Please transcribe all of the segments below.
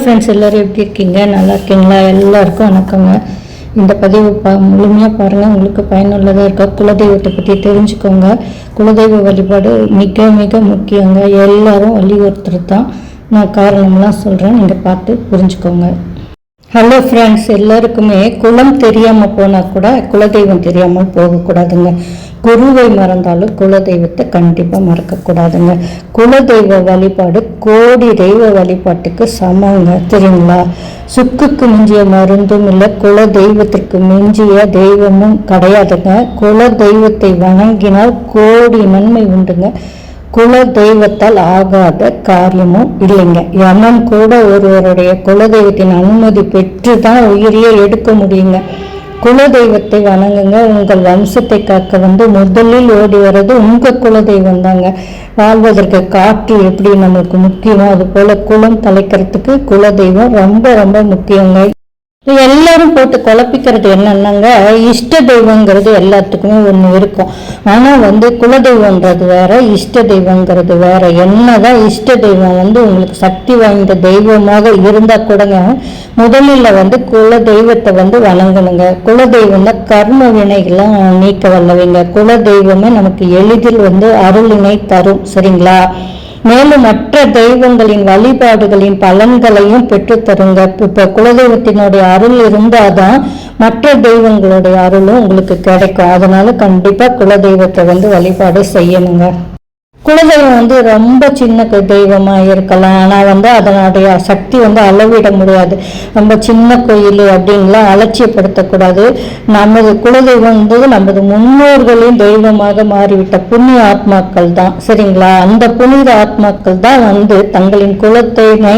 Friends எல்லோரும் எப்படி இருக்கீங்க? நல்லா இருக்கீங்களா? எல்லாருக்கும் வணக்கங்க. இந்த பதிவு பா முழுமையாக பாருங்கள் உங்களுக்கு பயனுள்ளதாக இருக்கா குலதெய்வத்தை பற்றி தெரிஞ்சுக்கோங்க. குலதெய்வ வழிபாடு மிக மிக முக்கியங்க. எல்லாரும் வலியுறுத்துறது தான் நான் காரணம்லாம் சொல்கிறேன் நீங்கள் பார்த்து புரிஞ்சுக்கோங்க. ஹலோ ஃப்ரெண்ட்ஸ் எல்லாருக்குமே குலம் தெரியாமல் போனால் கூட குலதெய்வம் தெரியாமல் போகக்கூடாதுங்க. குருவை மறந்தாலும் குலதெய்வத்தை கண்டிப்பாக மறக்கக்கூடாதுங்க. குலதெய்வ வழிபாடு கோடி தெய்வ வழிபாட்டுக்கு சமங்க தெரியுங்களா? சுக்குக்கு மிஞ்சிய மருந்தும் இல்லை குல தெய்வத்திற்கு மிஞ்சிய தெய்வமும் கிடையாதுங்க. குல தெய்வத்தை வணங்கினால் கோடி நன்மை உண்டுங்க. குல தெய்வத்தால் ஆகாத காரியமும் இல்லைங்க. யமன் கூட ஒருவருடைய குலதெய்வத்தின் அனுமதி பெற்று தான் உயிரியை எடுக்க முடியுங்க. குலதெய்வத்தை வணங்குங்க. உங்கள் வம்சத்தை காக்க வந்து முதலில் ஓடி வர்றது உங்கள் குலதெய்வம் தாங்க. வாழ்வதற்கு காற்று எப்படி நம்மளுக்கு முக்கியமோ அது போல குலம் தலைக்கிறதுக்கு குலதெய்வம் ரொம்ப ரொம்ப முக்கியங்க. எல்லாரும் போட்டு குழப்பிக்கிறது என்னென்னங்க? இஷ்ட தெய்வங்கிறது எல்லாத்துக்குமே ஒன்று இருக்கும். ஆனால் வந்து குலதெய்வங்கிறது வேற இஷ்ட தெய்வங்கிறது வேற. என்னதான் இஷ்ட தெய்வம் வந்து உங்களுக்கு சக்தி வாய்ந்த தெய்வமாக இருந்தால் கூடங்க முதலில் வந்து குல தெய்வத்தை வந்து வணங்கணுங்க. குலதெய்வம் தான் கர்ம வினைகள்லாம் நீக்க வல்லவைங்க. குல தெய்வமே நமக்கு எளிதில் வந்து அருளினை தரும். சரிங்களா? மேலும் மற்ற தெய்வங்களின் வழிபாடுகளின் பலன்களையும் பெற்றுத்தருங்க இப்போ குலதெய்வத்தினுடைய அருள் இருந்தால் தான் மற்ற தெய்வங்களுடைய அருளும் உங்களுக்கு கிடைக்கும். அதனால கண்டிப்பாக குலதெய்வத்தை வந்து வழிபாடு செய்யணுங்க. குலதெய்வம் வந்து ரொம்ப சின்ன தெய்வமாக இருக்கலாம். ஆனா வந்து அதனுடைய சக்தி வந்து அளவிட முடியாது. ரொம்ப சின்ன கோயில் அப்படின்லாம் அலட்சியப்படுத்தக்கூடாது. நமது குலதெய்வம் வந்து நமது முன்னோர்களின் தெய்வமாக மாறிவிட்ட புண்ணிய ஆத்மாக்கள் தான். சரிங்களா? அந்த புனித ஆத்மாக்கள் தான் வந்து தங்களின் குலத்தினை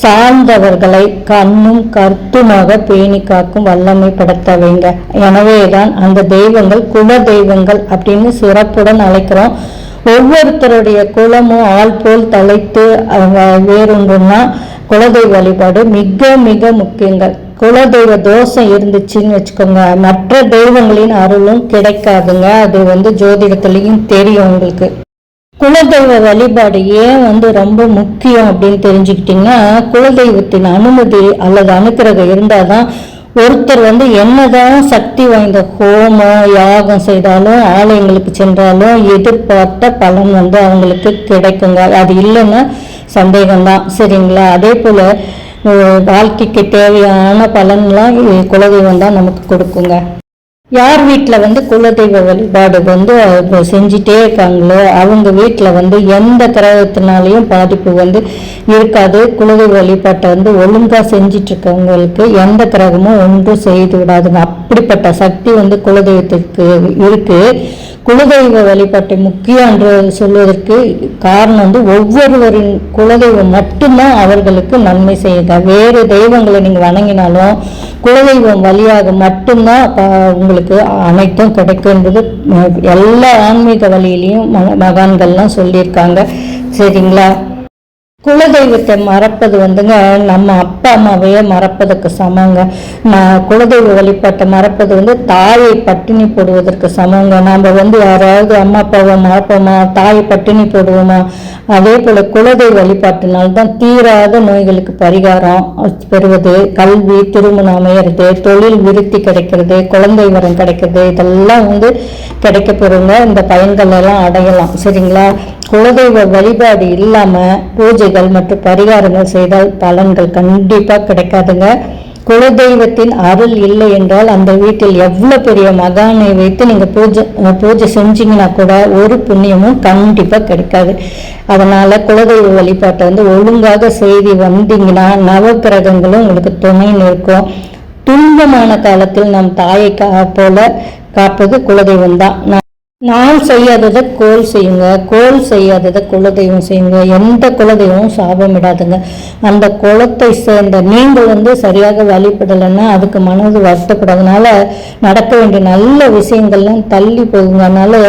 சார்ந்தவர்களை கண்ணும் கருத்துமாக பேணி காக்கும் வல்லமை படைத்தவைங்க எனவேதான் அந்த தெய்வங்கள் குல தெய்வங்கள் அப்படின்னு சிறப்புடன் அழைக்கிறோம். ஒவ்வொருத்தருடைய குலமும் ஆள் போல் தலைத்து அவங்க வேறொன்றுன்னா குலதெய்வ வழிபாடு மிக மிக முக்கியங்கள். குலதெய்வ தோஷம் இருந்துச்சுன்னு வச்சுக்கோங்க. மற்ற தெய்வங்களின் அருளும் கிடைக்காதுங்க. அது வந்து ஜோதிடத்துலேயும் தெரியும் உங்களுக்கு. குலதெய்வ வழிபாடு ஏன் வந்து ரொம்ப முக்கியம் அப்படின்னு தெரிஞ்சுக்கிட்டிங்கன்னா குலதெய்வத்தின் அனுமதி அல்லது அனுக்கிரகம் இருந்தாதான் ஒருத்தர் வந்து என்னதான் சக்தி வாய்ந்த ஹோமம் யாகம் செய்தாலும் ஆலயங்களுக்கு சென்றாலும் எதிர்பார்த்த பலன் வந்து அவங்களுக்கு கிடைக்குங்க. அது இல்லைன்னா சந்தேகம்தான். சரிங்களா? அதே போல் வாழ்க்கைக்கு தேவையான பலன்லாம் குலதெய்வம் தான் நமக்கு கொடுக்குங்க. யார் வீட்டில் வந்து குலதெய்வ வழிபாடு வந்து இப்போ செஞ்சிட்டே இருக்காங்களோ அவங்க வீட்டில் வந்து எந்த கிரகத்தினாலையும் பாதிப்பு வந்து இருக்காது. குலதெய்வ வழிபாட்டை வந்து ஒழுங்காக செஞ்சிட்டு இருக்கவங்களுக்கு எந்த கிரகமும் ஒன்றும் செய்து விடாதுங்க. அப்படிப்பட்ட சக்தி வந்து குலதெய்வத்திற்கு இருக்கு. குலதெய்வ வழிபாட்டை முக்கியம் என்று சொல்வதற்கு காரணம் வந்து ஒவ்வொருவரின் குலதெய்வம் மட்டும்தான் அவர்களுக்கு நன்மை செய்யுங்க வேறு தெய்வங்களை நீங்கள் வணங்கினாலும் குலதெய்வம் வழியாக மட்டும்தான் உங்களுக்கு உங்களுக்கு அனைத்தும் கிடைக்கும் என்பது எல்லா ஆன்மீக வழியிலையும் மகான்கள்லாம் சொல்லியிருக்காங்க. சரிங்களா? குலதெய்வத்தை மறப்பது வந்துங்க நம்ம அப்பா அம்மாவையே மறப்பதற்கு சமங்க. நான் குலதெய்வ வழிபாட்டை மறப்பது வந்து தாயை பட்டினி போடுவதற்கு சமங்க. நாம் வந்து யாராவது அம்மா அப்பாவை மறப்போமா தாயை பட்டினி போடுவோமா? அதே போல குலதெய்வ வழிபாட்டினால்தான் தீராத நோய்களுக்கு பரிகாரம் பெறுவது கல்வி திருமணம் அமையிறது தொழில் விருத்தி கிடைக்கிறது குழந்தை வரம் கிடைக்கிறது இதெல்லாம் வந்து கிடைக்க பெறுங்க இந்த பயன்கள் எல்லாம் அடையலாம். சரிங்களா? குலதெய்வ வழிபாடு இல்லாமல் பூஜைகள் மற்றும் பரிகாரங்கள் செய்தால் பலன்கள் கண்டிப்பாக கிடைக்காதுங்க. குலதெய்வத்தின் அருள் இல்லை என்றால் அந்த வீட்டில் எவ்வளோ பெரிய மகானை வைத்து நீங்கள் பூஜை பூஜை செஞ்சீங்கன்னா கூட ஒரு புண்ணியமும் கண்டிப்பாக கிடைக்காது. அதனால் குலதெய்வ வழிபாட்டை வந்து ஒழுங்காக செய்து வந்தீங்கன்னா நவக்கிரகங்களும் உங்களுக்கு துணை நிற்கும். துன்பமான காலத்தில் நம் தாயை கா போல காப்பது குலதெய்வம் தான் நான் செய்யாததை கோல் செய்யுங்க கோல் செய்யாததை குலதெய்வம் செய்யுங்க எந்த குலதெய்வமும் சாபமிடாதுங்க அந்த குலத்தை சேர்ந்த நீங்கள் வந்து சரியாக வழிபடலைன்னா அதுக்கு மனது வருத்தப்படாதனால நடக்க வேண்டிய நல்ல விஷயங்கள்லாம் தள்ளி போகுங்க. அதனால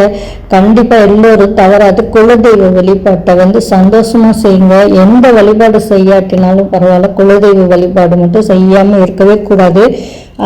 கண்டிப்பாக எல்லோரும் தவறாது குலதெய்வ வழிபாட்டை வந்து சந்தோஷமாக செய்யுங்க. எந்த வழிபாடு செய்யாட்டினாலும் பரவாயில்ல குலதெய்வ வழிபாடு மட்டும் செய்யாமல் இருக்கவே கூடாது.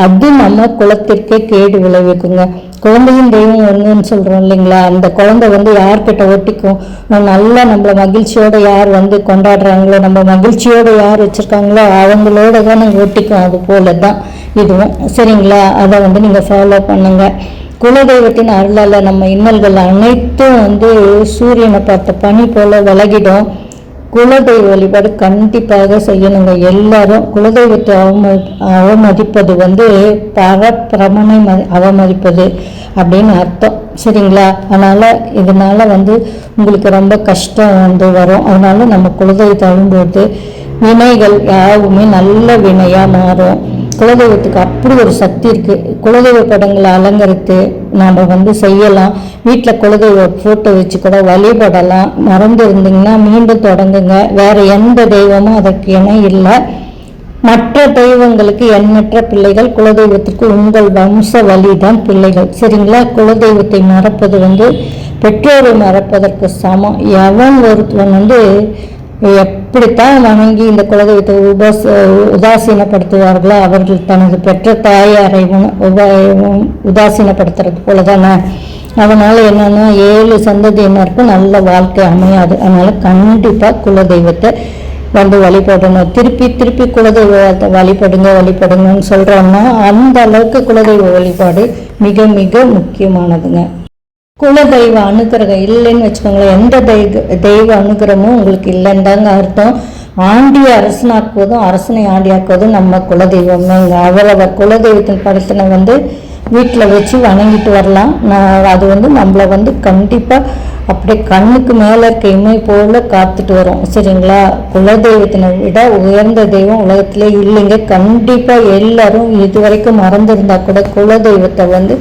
அது நம்ம குலத்திற்கே கேடு விளைவிக்குங்க. குழந்தையும் தெய்வம் ஒன்றுன்னு சொல்கிறோம் இல்லைங்களா? அந்த குழந்தை வந்து யார்கிட்ட ஒட்டிக்கும்? நல்லா நம்மளை மகிழ்ச்சியோடு யார் வந்து கொண்டாடுறாங்களோ நம்ம மகிழ்ச்சியோடு யார் வச்சுருக்காங்களோ அவங்களோட தான் நாங்கள் ஒட்டிக்கும். அது போல தான் இதுவும். சரிங்களா? அதை வந்து நீங்கள் ஃபாலோ பண்ணுங்கள் குலதெய்வத்தின் அருளால் நம்ம இன்னல்கள் அனைத்தும் வந்து சூரியனை பார்த்த பனி போல விலகிடும். குலதெய்வ வழிபாடு கண்டிப்பாக செய்யணுங்க. எல்லாரும் குலதெய்வத்தை அவம அவமதிப்பது வந்து பரப்பிரமனை ம அவமதிப்பது அப்படின்னு அர்த்தம். சரிங்களா? அதனால் இதனால் வந்து உங்களுக்கு ரொம்ப கஷ்டம் வந்து வரும். அதனால நம்ம குலதெய்வத்தை அழும்போது வினைகள் யாவுமே நல்ல வினையாக மாறும். குலதெய்வத்துக்கு அப்படி ஒரு சக்தி இருக்குது குலதெய்வ படங்களை அலங்கரித்து நாம் வந்து செய்யலாம். வீட்டில் குலதெய்வ ஃபோட்டோ வச்சு கூட வழிபடலாம். மறந்து இருந்தீங்கன்னா மீண்டும் தொடங்குங்க. வேறு எந்த தெய்வமும் அதற்கு என இல்லை. மற்ற தெய்வங்களுக்கு எண்ணற்ற பிள்ளைகள் குலதெய்வத்திற்கு உங்கள் வம்ச வழிதான் பிள்ளைகள். சரிங்களா? குலதெய்வத்தை மறப்பது வந்து பெற்றோரை மறப்பதற்கு சமம். எவன் ஒருத்தவன் வந்து எப்படித்தான் வணங்கி இந்த குலதெய்வத்தை உபாச உதாசீனப்படுத்துவார்களோ அவர்கள் தனது பெற்ற தாயாரை உப உதாசீனப்படுத்துறது போல தானே அதனால் என்னென்னா ஏழு சந்ததியினருக்கும் நல்ல வாழ்க்கை அமையாது. அதனால் கண்டிப்பாக குலதெய்வத்தை வந்து வழிபடணும். திருப்பி திருப்பி குலதெய்வத்தை வழிபடுங்க வழிபடுங்கன்னு சொல்கிறோம்னா அந்த அளவுக்கு குலதெய்வ வழிபாடு மிக மிக முக்கியமானதுங்க. குலதெய்வ அனுகிரகம் இல்லைன்னு வச்சுக்கோங்களேன். எந்த தெய்வ தெய்வ அனுகிரகமும் உங்களுக்கு இல்லைன்னு தாங்க அர்த்தம். ஆண்டிய அரசனாக்குவதும் அரசனை ஆண்டியாக்குவதும் நம்ம குலதெய்வமேங்க. அவரவர் குலதெய்வத்தின் படத்தினை வந்து வீட்டில் வச்சு வணங்கிட்டு வரலாம். நான் அது வந்து நம்மளை வந்து கண்டிப்பாக அப்படியே கண்ணுக்கு மேலே இருக்க இமை போல காத்துட்டு வரும். சரிங்களா? குலதெய்வத்தினை விட உயர்ந்த தெய்வம் உலகத்திலே இல்லைங்க. கண்டிப்பாக எல்லாரும் இது வரைக்கும் மறந்துருந்தா கூட குலதெய்வத்தை வந்து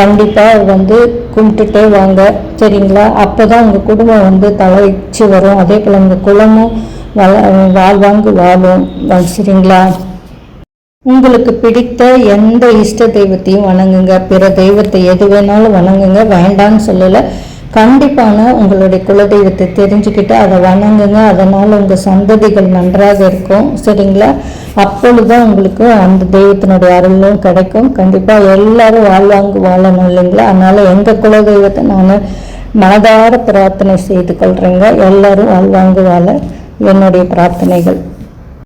கண்டிப்பாக வந்து கும்பிட்டுட்டே வாங்க. சரிங்களா? அப்போ தான் உங்கள் குடும்பம் வந்து தலைச்சு வரும். அதே போல் உங்கள் குளமும் வள வாழ்வாங்கு வாழும். சரிங்களா? உங்களுக்கு பிடித்த எந்த இஷ்ட தெய்வத்தையும் வணங்குங்க. பிற தெய்வத்தை எது வேணாலும் வணங்குங்க. வேண்டான்னு சொல்லலை. கண்டிப்பான உங்களுடைய குலதெய்வத்தை தெரிஞ்சுக்கிட்டு அதை வணங்குங்க. அதனால் உங்கள் சந்ததிகள் நன்றாக இருக்கும். சரிங்களா? அப்பொழுதுதான் உங்களுக்கு அந்த தெய்வத்தினுடைய அருளும் கிடைக்கும். கண்டிப்பாக எல்லாரும் வாழ்வாங்க வாழணும் இல்லைங்களா? அதனால் எங்கள் குலதெய்வத்தை நான் மனதார பிரார்த்தனை செய்து கொள்கிறேங்க எல்லாரும் வாழ்வாங்க வாழ என்னுடைய பிரார்த்தனைகள்.